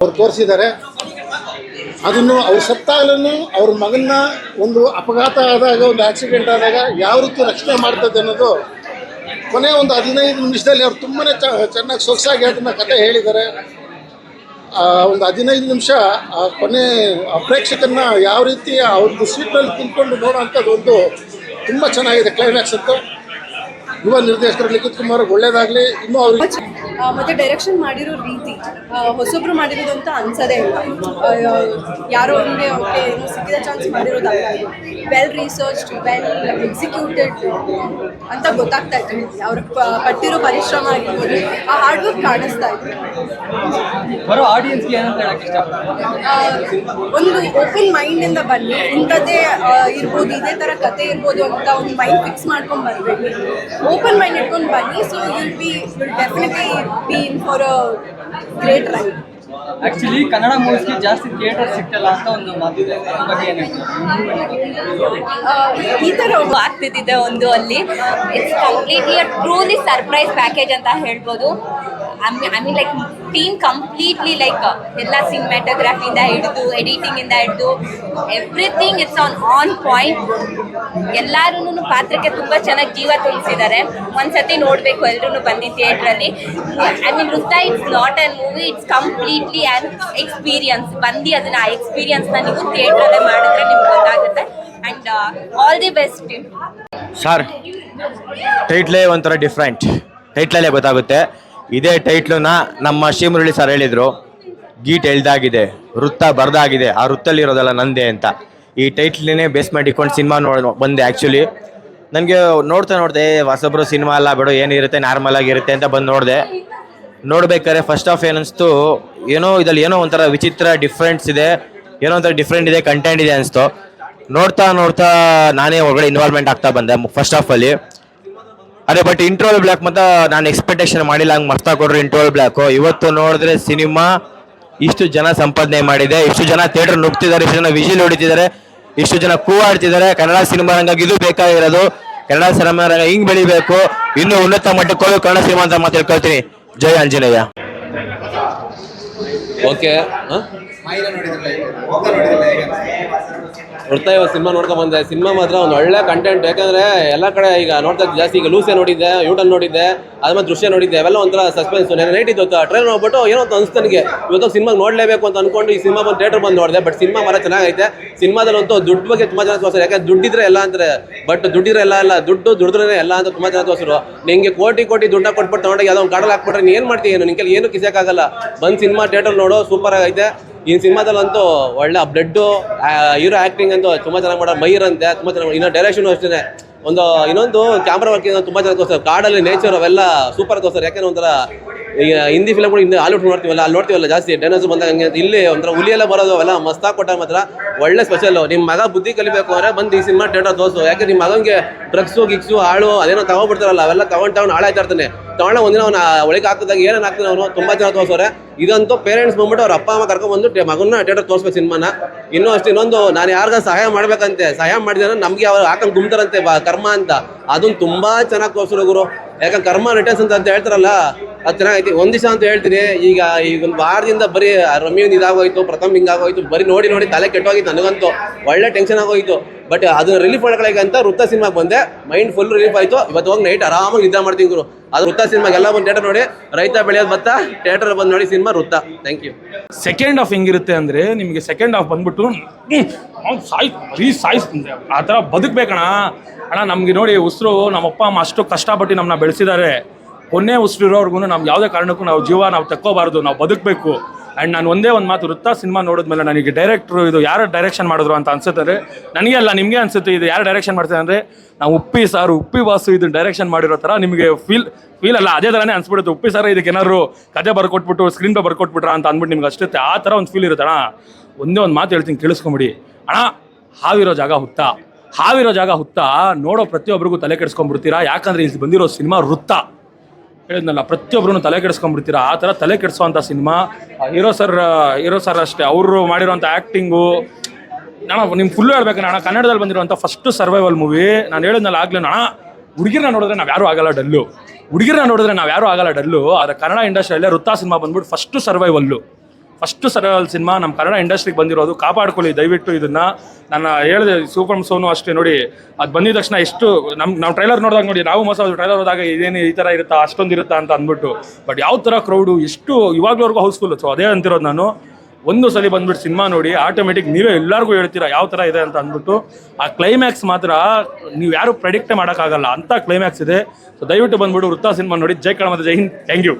ಅವ್ರು ತೋರಿಸಿದ್ದಾರೆ. ಅದನ್ನು ಅವ್ರು ಸತ್ತಾಗಲೂ ಅವ್ರ ಮಗನ್ನ ಒಂದು ಅಪಘಾತ ಆದಾಗ, ಒಂದು ಆಕ್ಸಿಡೆಂಟ್ ಆದಾಗ ಯಾವ ರೀತಿ ರಕ್ಷಣೆ ಮಾಡ್ತದೆ ಅನ್ನೋದು ಕೊನೆ ಒಂದು ಹದಿನೈದು ನಿಮಿಷದಲ್ಲಿ ಅವ್ರು ತುಂಬಾ ಚೆನ್ನಾಗಿ ಸೊಗಸಾಗಿ ಅದನ್ನ ಕತೆ ಹೇಳಿದ್ದಾರೆ. ಆ, ಒಂದು ಹದಿನೈದು ನಿಮಿಷ ಆ ಕೊನೆ ಪ್ರೇಕ್ಷಕನ್ನ ಯಾವ ರೀತಿ ಅವ್ರದ್ದು ಸೀಟ್ ಸೀಟ್ನಲ್ಲಿ ಕುಂತ್ಕೊಂಡು ನೋಡೋವಂಥದ್ದು ಒಂದು ತುಂಬಾ ಚೆನ್ನಾಗಿದೆ ಕ್ಲೈಮ್ಯಾಕ್ಸ್ ಅಂತ. ಯುವ ನಿರ್ದೇಶಕರು ಲಿಖಿತ್ ಕುಮಾರ್ ಒಳ್ಳೇದಾಗಲಿ. ಇನ್ನೂ ಅವ್ರಿಗೆ ಮತ್ತೆ ಡೈರೆಕ್ಷನ್ ಮಾಡಿರೋ ರೀತಿ ಹೊಸಬ್ರು ಮಾಡಿರೋದು ಅಂತ ಅನ್ಸದೇ ಇಲ್ಲ. ಯಾರೋ ಅವ್ರಿಗೆ ಓಕೆ ಏನೋ ಸಿಕ್ಕಿದ ಚಾನ್ಸ್ ಮಾಡಿರೋದಲ್ಲ ವೆಲ್ ರಿಸರ್ಚ್ ವೆಲ್ ಎಕ್ಸಿಕ್ಯೂಟೆಡ್ ಅಂತ ಗೊತ್ತಾಗ್ತಾ ಇತ್ತು ಅವ್ರು ಪಟ್ಟಿರೋ ಪರಿಶ್ರಮ ಆಗಿರ್ಬೋದು ಆ ಹಾರ್ಡ್ ವರ್ಕ್ ಕಾಣಿಸ್ತಾ ಇತ್ತು. ಬರೋ ಆಡಿಯನ್ಸ್ಗೆ ಏನಂತ ಒಂದು ಓಪನ್ ಮೈಂಡ್ ಇಂದ ಬನ್ನಿ. ಇಂಥದ್ದೇ ಇರ್ಬೋದು ಇದೇ ಥರ ಕತೆ ಇರ್ಬೋದು ಅಂತ ಒಂದು ಮೈಂಡ್ ಫಿಕ್ಸ್ ಮಾಡ್ಕೊಂಡು ಬರಬೇಡಿ ಓಪನ್ ಮೈಂಡ್ ಇಟ್ಕೊಂಡು ಬನ್ನಿ. So will be will definitely be in for a great ride actually Kannada ಮೂವೀಸ್ಗೆ ಜಾಸ್ತಿ ಥಿಯೇಟರ್ ಸಿಗ್ತಲ್ಲ ಅಂತ ಒಂದು ಮಾತಿದೆ ಅದ್ರ ಬಗ್ಗೆ ಈ ಥರ ಆಗ್ತಿದ್ದಿದೆ ಒಂದು ಅಲ್ಲಿ. It's completely truly surprise package ಅಂತ ಹೇಳ್ಬೋದು. I mean like team completely like ಎಲ್ಲ ಇಂದ ಹಿಡಿದು ಎಡಿಟಿಂಗಿಂದ ಹಿಡಿದು everything it's on on point ಎಲ್ಲರೂ ಪಾತ್ರಕ್ಕೆ ತುಂಬ ಚೆನ್ನಾಗಿ ಜೀವ ತುಂಬಿಸಿದ್ದಾರೆ. ಒಂದ್ಸತಿ ನೋಡಬೇಕು ಎಲ್ಲರೂ ಬಂದು ಥಿಯೇಟ್ರಲ್ಲಿ. I mean Vritta it's not an movie it's completely an experience ಬಂದು ಅದನ್ನ, ಆ ಎಕ್ಸ್ಪೀರಿಯನ್ಸ್ನ ನೀವು ಥಿಯೇಟ್ರಲ್ಲೇ ಮಾಡಿದ್ರೆ ನಿಮ್ಗೆ ಗೊತ್ತಾಗುತ್ತೆ. And all the best sir ಟೈಟ್ಲೇ ಒಂಥರ ಡಿಫ್ರೆಂಟ್ ಟೈಟ್ಲಲ್ಲೇ ಗೊತ್ತಾಗುತ್ತೆ. ಇದೇ ಟೈಟ್ಲನ್ನ ನಮ್ಮ ಶಿವಮುರಳಿ ಸರ್ ಹೇಳಿದ್ರು. ಗೀಟ್ ಎಳ್ದಾಗಿದೆ, ವೃತ್ತ ಬರ್ದಾಗಿದೆ, ಆ ವೃತ್ತಲ್ಲಿರೋದಲ್ಲ ನಂದೇ ಅಂತ. ಈ ಟೈಟ್ಲನ್ನೇ ಬೇಸ್ ಮಾಡಿ ಇಟ್ಕೊಂಡು ಸಿನಿಮಾ ನೋಡ್, ಬಂದೆ ಆ್ಯಕ್ಚುಲಿ ನನಗೆ ನೋಡ್ತಾ ನೋಡಿದೆ ಹೊಸಬ್ರು ಸಿನಿಮಾ ಅಲ್ಲ ಬಿಡು ಏನಿರುತ್ತೆ ನಾರ್ಮಲ್ ಆಗಿರುತ್ತೆ ಅಂತ ಬಂದು ನೋಡಿದೆ. ನೋಡ್ಬೇಕಾದ್ರೆ ಫಸ್ಟ್ ಆಫ್ ಏನನ್ಸ್ತು, ಏನೋ ಇದ್ರಲ್ಲಿ ಏನೋ ಒಂಥರ ವಿಚಿತ್ರ ಡಿಫ್ರೆನ್ಸ್ ಇದೆ, ಏನೋ ಒಂಥರ ಡಿಫ್ರೆಂಟ್ ಇದೆ ಕಂಟೆಂಟ್ ಇದೆ ಅನಿಸ್ತು. ನೋಡ್ತಾ ನೋಡ್ತಾ ನಾನೇ ಒಳಗಡೆ ಇನ್ವಾಲ್ವ್ಮೆಂಟ್ ಆಗ್ತಾ ಬಂದೆ ಫಸ್ಟ್ ಆಫ್ ಅಲ್ಲಿ. ಅದೇ ಬಟ್ ಇಂಟ್ರೋಲ್ ಬ್ಲಾಕ್ ಮಾತ್ರ ನಾನು ಎಕ್ಸ್ಪೆಕ್ಟೇಷನ್ ಮಾಡಿಲ್ಲ ಹಂಗೆ ಮಸ್ತಾ ಕೊಡ್ರಿ ಇಂಟ್ರೋಲ್ ಬ್ಲಾಕ್ ಇವತ್ತು ನೋಡಿದ್ರೆ ಸಿನಿಮಾ ಇಷ್ಟು ಜನ ಸಂಪಾದನೆ ಮಾಡಿದೆ ಇಷ್ಟು ಜನ ಥಿಯೇಟರ್ ನುಗ್ತಿದ್ದಾರೆ ಇಷ್ಟು ಜನ ವಿಜಿಲ್ ಹೊಡಿತಿದ್ದಾರೆ ಇಷ್ಟು ಜನ ಕೂಗಾಡ್ತಿದ್ದಾರೆ ಕನ್ನಡ ಸಿನಿಮಾ ರಂಗ ಇದು ಬೇಕಾಗಿರೋದು. ಕನ್ನಡ ಸಿನಿಮಾ ರಂಗ ಹಿಂಗ್ ಬೆಳಿಬೇಕು ಇನ್ನೂ ಉನ್ನತ ಮಟ್ಟಕ್ಕೆ ಹೋಗಿ ಕನ್ನಡ ಸಿನಿಮಾ ಅಂತ ಮಾತು ಹೇಳ್ಕೊಳ್ತೀನಿ. ಜಯ ಆಂಜನೇಯ. ಓಕೆ ನೋಡ್ತಾ ಇವಾಗ ಸಿನಿಮಾ ನೋಡ್ಕೊಂಡ್ ಬಂದೆ. ಸಿನಿಮಾ ಮಾತ್ರ ಒಂದು ಒಳ್ಳೆ ಕಂಟೆಂಟ್ ಯಾಕಂದ್ರೆ ಎಲ್ಲ ಕಡೆ ಈಗ ನೋಡ್ತಾ ಜಾಸ್ತಿ ಈಗ ಲೂಸೆ ನೋಡಿದ್ದೆ ಯೂಟಲ್ ನೋಡಿದ್ದೆ, ಅದ್ರ ದೃಶ್ಯ ನೋಡಿದ್ದೆ. ಅವೆಲ್ಲ ಒಂಥರ ಸಸ್ಪೆನ್ಸ್ ನೈಟ್ ಇತ್ತು ಟ್ರೈನ್ ನೋಡ್ಬಿಟ್ಟು ಏನೋ ಅಂತ ಅನಿಸ್ತು ನನಗೆ. ಇವತ್ತು ಸಿನಿಮಾ ನೋಡಲೇಬೇಕು ಅಂತ ಅನ್ಕೊಂಡು ಈ ಸಿನಿಮಾ ಬಂದು ಥಿಯೇಟರ್ ಬಂದು ನೋಡಿದೆ. ಬಟ್ ಸಿನಿಮಾ ಮಾತ್ರ ಚೆನ್ನಾಗೈತೆ. ಸಿನಿಮಾದಲ್ಲಿ ಅಂತೂ ದುಡ್ಡು ಬಗ್ಗೆ ತುಂಬಾ ಜನ ತೋರಿಸ್ತಾರೆ ಯಾಕಂದ್ರೆ ದುಡ್ಡಿದ್ರೆ ಎಲ್ಲ ಅಂತಾರೆ. ಬಟ್ ದುಡ್ಡಿದ್ರೆ ಎಲ್ಲ ಅಲ್ಲ. ದುಡ್ಡು ದುಡಿದ್ರೆ ಎಲ್ಲ ಅಂತ ತುಂಬಾ ಜನ ತೋರಿಸಿರು. ನಿಂಗೆ ಕೋಟಿ ಕೋಟಿ ದುಡ್ಡ ಕೊಟ್ಬಿಟ್ಟು ತಗೊಂಡಾಗ ಯಾವುದೋ ಒಂದು ಕಾಡಲ್ಲಿ ಹಾಕ್ಬಿಟ್ರೆ ನೀನು ಏನು ಮಾಡ್ತೀಯ ಏನು? ನಿಂಗೆ ಏನು ಕಿಸಕ್ಕಾಗಲ್ಲ. ಬಂದು ಸಿನಿಮಾ ಥಿಯೇಟರ್ ನೋಡು. ಸೂಪರ್ ಆಗೈತೆ. ಈ ಸಿನಿಮಾದಲ್ಲಂತೂ ಒಳ್ಳೆ ಬ್ಲಡ್ಡು ಹೀರೋ ಆ್ಯಕ್ಟಿಂಗ್ ಅಂತೂ ತುಂಬ ಚೆನ್ನಾಗಿ ಮಾಡೋ ಮೈರ್ ಅಂತೆ, ತುಂಬ ಚೆನ್ನಾಗಿ ಇನ್ನೊಂದು ಡೈರೆಕ್ಷನ್ ಅಷ್ಟೇ ಒಂದು, ಇನ್ನೊಂದು ಕ್ಯಾಮ್ರಾ ವರ್ಕಿಂಗ್ ತುಂಬ ಚೆನ್ನಾಗಿ ತೋರಿಸ್ತಾರೆ. ಕಾಡಲ್ಲಿ ನೇಚರ್ ಅವೆಲ್ಲ ಸೂಪರ್ ತೋರಿಸ್ತಾರೆ. ಯಾಕೆಂದ್ರೆ ಒಂಥರ ಈಗ ಹಿಂದಿ ಫಿಲಮ್ ಕೂಡ ಹಿಂದೆ ಹಾಲಿವುಡ್ ನೋಡ್ತೀವಲ್ಲ, ಅಲ್ಲಿ ನೋಡ್ತೀವಲ್ಲ ಜಾಸ್ತಿ. ಡೈನೋಸರ್ ಬಂದಾಗ ಹಂಗೆ ಇಲ್ಲಿ ಒಂಥರ ಹುಲಿ ಎಲ್ಲ ಬರೋದು ಅವೆಲ್ಲ ಮಸ್ತಾಗಿ ಕೊಟ್ಟಾಗ ಮಾತ್ರ ಒಳ್ಳೆ ಸ್ಪೆಷಲ್ ನಿಮ್ಮ ಮಗ ಬುದ್ಧಿ ಕಲಿಬೇಕು ಅಂದ್ರೆ ಬಂದು ಈ ಸಿನಿಮಾ ಟೇಟರ್ ತೋರಿಸು. ಯಾಕೆ ನಿಮ್ಮ ಮಗನಿಗೆ ಡ್ರಗ್ಸು ಗಿಕ್ಸು ಹಾಳು, ಅದೇನೋ ತಗೊಬಿಡ್ತಾರಲ್ಲ, ಅವೆಲ್ಲ ತಗೊಂಡು ತಗೊಂಡು ಹಾಳಾಯ್ತಾ ಇರ್ತಾನೆ. ತಗೊಂಡ ಒಂದಿನ ಅವನ ಒಳಗೆ ಹಾಕಿದಾಗ ಏನೇನು ಹಾಕ್ತಾನೆ ಅವನು? ತುಂಬ ಚೆನ್ನಾಗಿ ತೋರಿಸೋರೆ ಇದಂತೂ ಪೇರೆಂಟ್ಸ್ ಬಂದ್ಬಿಟ್ಟು ಅವ್ರ ಅಪ್ಪ, ಅಮ್ಮ ಕರ್ಕೊಂಡ್ಬಂದು ಮಗನ್ನ ಥಿಯೇಟರ್ ತೋರಿಸ್ಬೇಕು ಸಿನಿಮಾನ ಇನ್ನೂ ಅಷ್ಟೇ, ಇನ್ನೊಂದು, ನಾನು ಯಾರಿಗ ಸಹಾಯ ಮಾಡ್ಬೇಕಂತೆ. ಸಹಾಯ ಮಾಡಿದ್ರೆ ನಮಗೆ ಅವ್ರು ಹಾಕೊಂಡು ಗುಮ್ತಾರಂತೆ ಬಾ, ಕರ್ಮ ಅಂತ. ಅದನ್ನು ತುಂಬ ಚೆನ್ನಾಗಿ ತೋರಿಸಿರೋ ಗುರು. ಯಾಕಂದ್ರೆ ಕರ್ಮ ರಿಟರ್ನ್ಸ್ ಅಂತ ಹೇಳ್ತಾರಲ್ಲ ಅದು ಚೆನ್ನಾಗೈತಿ. ಒಂದು ದಿವಸ ಅಂತ ಹೇಳ್ತೀನಿ, ಈಗ ಈಗ ಒಂದು ವಾರದಿಂದ ಬರೀ ರಮ್ಯನ್ ಇದಾಗೋಯ್ತು, ಪ್ರಥಮ್ ಹಿಂಗಾಗೋಯ್ತು, ಬರೀ ನೋಡಿ ನೋಡಿ ತಲೆ ಕೆಟ್ಟೋಗಿತ್ತು ನನಗಂತೂ. ಒಳ್ಳೆ ಟೆನ್ಷನ್ ಆಗೋಯ್ತು. ಬಟ್ ಅದನ್ನ ರಿಲೀಫ್ ಅಂತ ವೃತ್ತ ಸಿನಿಮಾಗೆ ಬಂದೆ. ಮೈಂಡ್ ಫುಲ್ ರಿಲೀಫ್ ಆಯ್ತು. ಇವತ್ತು ಹೋಗಿ ನೈಟ್ ಆರಾಮಾಗಿ ನಿದ್ದೆ ಮಾಡ್ತೀನಿ ಗುರು. ಅದು ವೃತ್ತ ಸಿನಿಮಾಗೆ ಎಲ್ಲ ಬಂದು ಥಿಯೇಟರ್ ನೋಡಿ. ರೈತ ಬೆಳೆಯೋದು ಬತ್ತ ಥಿಯೇಟರ್ ಬಂದು ನೋಡಿ ಸಿನಿಮಾ ವೃತ್ತ. ಥ್ಯಾಂಕ್ ಯು ಸೆಕೆಂಡ್ ಹಾಫ್ ಹೆಂಗಿರುತ್ತೆ ಅಂದರೆ, ನಿಮಗೆ ಸೆಕೆಂಡ್ ಹಾಫ್ ಬಂದ್ಬಿಟ್ಟು ಅವ್ನು ಸಾಯ್ ಆ ಥರ ಬದುಕಬೇಕಣ. ಅಣ್ಣ, ನಮಗೆ ನೋಡಿ ಉಸಿರು, ನಮ್ಮಪ್ಪ ಅಮ್ಮ ಅಷ್ಟು ಕಷ್ಟಪಟ್ಟು ನಮ್ಮನ್ನ ಬೆಳೆಸಿದ್ದಾರೆ ಕೊನೆ ಉಸಿರು ನಾವು ಯಾವುದೇ ಕಾರಣಕ್ಕೂ ನಾವು ಜೀವ ನಾವು ತಕ್ಕೋಬಾರ್ದು, ನಾವು ಬದುಕಬೇಕು. ಆ್ಯಂಡ್ ನಾನು ಒಂದೇ ಒಂದು ಮಾತು ವೃತ್ತ ಸಿನಿಮಾ ನೋಡಿದ್ಮೇಲೆ ನನಗೆ ಡೈರೆಕ್ಟ್ರು ಇದು ಯಾರು ಡೈರೆಕ್ಷನ್ ಮಾಡಿದ್ರು ಅಂತ ಅನ್ಸುತ್ತೆ. ನನಗೆ ಅಲ್ಲ, ನಿಮಗೆ ಅನ್ಸುತ್ತೆ ಇದು ಯಾರು ಡೈರೆಕ್ಷನ್ ಮಾಡ್ತಾರೆ ಅಂದರೆ ನಾವು ಉಪ್ಪಿ ಸಾರು, ಉಪ್ಪಿ ಬಾಸು ಇದು ಡೈರೆಕ್ಷನ್ ಮಾಡಿರೋ ಥರ ನಿಮಗೆ ಫೀಲ್ ಫೀಲ್ ಅಲ್ಲ, ಅದೇ ಥರನೇ ಅನ್ಸ್ಬಿಡುತ್ತೆ. ಉಪ್ಪಿ ಸಾರು ಇದಕ್ಕೆ ಏನಾದ್ರು ಕತೆ ಬರ್ಕೊಟ್ಬಿಟ್ಟು ಸ್ಕ್ರೀನ್ ಪೇ ಬರ್ಕೊಟ್ಬಿಟ್ರ ಅಂತ ಅಂದ್ಬಿಟ್ಟು ನಿಮ್ಗೆ ಅಷ್ಟೇ ಆ ಥರ ಒಂದು ಫೀಲ್ ಇರುತ್ತೆ ಅಣ್ಣ ಒಂದೇ ಒಂದು ಮಾತು ಹೇಳ್ತೀನಿ ಕೇಳಿಸ್ಕೊಂಬಿಡಿ ಅಣ್ಣ, ಹಾವಿರೋ ಜಾಗ ಹುತ್ತ. ಹಾವಿರೋ ಜಾಗ ಹುತ್ತ. ನೋಡೋ ಪ್ರತಿಯೊಬ್ಬರಿಗೂ ತಲೆ ಕೆಡಿಸ್ಕೊಂಡ್ಬಿಡ್ತೀರಾ? ಯಾಕಂದ್ರೆ ಇಲ್ಲಿ ಬಂದಿರೋ ಸಿನಿಮಾ ವೃತ್ತ. ಹೇಳಿದ್ನಲ್ಲ ಪ್ರತಿಯೊಬ್ಬರೂ ತಲೆ ಕೆಡಿಸ್ಕೊಂಡ್ಬಿಡ್ತೀರಾ? ಆ ಥರ ತಲೆ ಕೆಡಿಸೋವಂಥ cinema. Hero sir hero sir ಅಷ್ಟೇ, ಅವರು ಮಾಡಿರೋಂಥ ಆ್ಯಕ್ಟಿಂಗು. ನಾನು ನಿಮ್ಗೆ ಫುಲ್ಲು ಹೇಳ್ಬೇಕು, ನಾನು ಕನ್ನಡದಲ್ಲಿ ಬಂದಿರುವಂಥ ಫಸ್ಟ್ ಸರ್ವೈವಲ್ ಮೂವಿ ನಾನು ಹೇಳಿದ್ನಲ್ಲ ಆಗಲೇ ಅಣ್ಣ ಹುಡುಗಿರನ್ನ ನೋಡಿದ್ರೆ ನಾವು ಯಾರೂ ಆಗಲ್ಲ ಡಲ್ಲು. ಹುಡುಗಿರನ್ನ ನೋಡಿದ್ರೆ ನಾವು ಯಾರೂ ಆಗಲ್ಲ ಡಲ್ಲು. ಆದರೆ ಕನ್ನಡ ಇಂಡಸ್ಟ್ರಿಯಲ್ಲೇ ವೃತ್ತ ಸಿನಿಮಾ ಬಂದ್ಬಿಟ್ಟು ಫಸ್ಟು ಸರ್ವೈವಲ್ಲು ಫಸ್ಟ್ ಸರಳ ಸಿನಿಮಾ ನಮ್ಮ ಕನ್ನಡ ಇಂಡಸ್ಟ್ರಿಗೆ ಬಂದಿರೋದು. ಕಾಪಾಡ್ಕೊಳ್ಳಿ, ದಯವಿಟ್ಟು ಇದನ್ನ. ನನ್ನ ಹೇಳಿದೆ ಸೂಪರ್ ಸೋನು ಅಷ್ಟೇ ನೋಡಿ. ಅದು ಬಂದಿದ ತಕ್ಷಣ ಎಷ್ಟು ನಮ್ಮ ನಾವು ಟ್ರೈಲರ್ ನೋಡಿದಾಗ ನೋಡಿ, ನಾವು ಮೋಸ ಟ್ರೈಲರ್ ಹೋದಾಗ ಇದೇನು ಈ ಥರ ಇರುತ್ತಾ, ಅಷ್ಟೊಂದು ಇರುತ್ತಾ ಅಂತ ಅಂದ್ಬಿಟ್ಟು. ಬಟ್ ಯಾವ ಥರ ಕ್ರೌಡು ಎಷ್ಟು ಇವಾಗ್ಲವರೆಗೂ ಹೌಸ್ಫುಲ್ ಸೊ ಅದೇ ಅಂತಿರೋದು ನಾನು. ಒಂದು ಸಲ ಬಂದ್ಬಿಟ್ಟು ಸಿನಿಮಾ ನೋಡಿ ಆಟೋಮೆಟಿಕ್ ನೀವೇ ಎಲ್ಲರಿಗೂ ಹೇಳ್ತೀರಾ ಯಾವ ಥರ ಇದೆ ಅಂತ ಅಂದ್ಬಿಟ್ಟು. ಆ ಕ್ಲೈಮ್ಯಾಕ್ಸ್ ಮಾತ್ರ ನೀವು ಯಾರು ಪ್ರೆಡಿಕ್ಟೇ ಮಾಡೋಕ್ಕಾಗಲ್ಲ. ಅಂತ ಕ್ಲೈಮ್ಯಾಕ್ಸ್ ಇದೆ. ಸೊ ದಯವಿಟ್ಟು ಬಂದ್ಬಿಟ್ಟು ವೃತ್ತ ಸಿನಿಮಾ ನೋಡಿ. ಜೈ ಕಣ ಮತ್ತು ಜೈ ಹಿಂದ್. Thank you